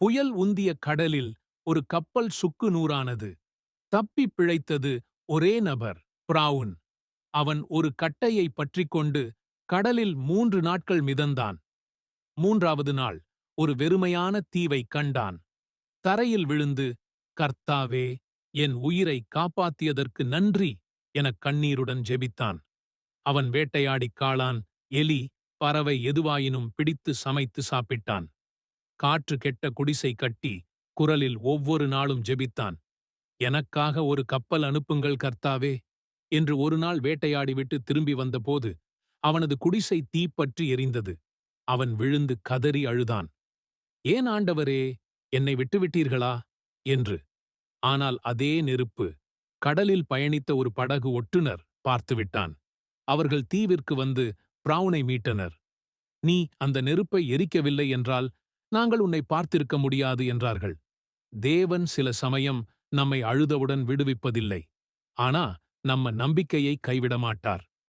புயல் உந்திய கடலில் ஒரு கப்பல் சுக்கு நூறானது. தப்பிப் பிழைத்தது ஒரே நபர் பிராவுன். அவன் ஒரு கட்டையை பற்றிக்கொண்டு கடலில் மூன்று நாட்கள் மிதந்தான். மூன்றாவது நாள் ஒரு வெறுமையான தீவை கண்டான். தரையில் விழுந்து கர்த்தாவே என் உயிரை காப்பாத்தியதற்கு நன்றி எனக் கண்ணீருடன் ஜெபித்தான். அவன் வேட்டையாடிக் காளான் எலி பறவை எதுவாயினும் பிடித்து சமைத்து சாப்பிட்டான். காற்று கெட்ட குடிசை கட்டி குரலில் ஒவ்வொரு நாளும் ஜெபித்தான். எனக்காக ஒரு கப்பல் அனுப்புங்கள் கர்த்தாவே என்று ஒரு நாள் வேட்டையாடிவிட்டு திரும்பி வந்தபோது அவனது குடிசை தீப்பற்றி எரிந்தது. அவன் விழுந்து கதறி அழுதான். ஏன் ஆண்டவரே என்னை விட்டுவிட்டீர்களா? என்று. ஆனால் அதே நெருப்பு கடலில் பயணித்த ஒரு படகு ஒட்டுனர் பார்த்துவிட்டான். அவர்கள் தீவிற்கு வந்து பிரவுனை மீட்டனர். நீ அந்த நெருப்பை எரிக்கவில்லை என்றால் நாங்கள் உன்னை பார்த்திருக்க முடியாது என்றார்கள். தேவன் சில சமயம் நம்மை அழுதவுடன் விடுவிப்பதில்லை. ஆனா நம்ம நம்பிக்கையை கைவிட மாட்டார்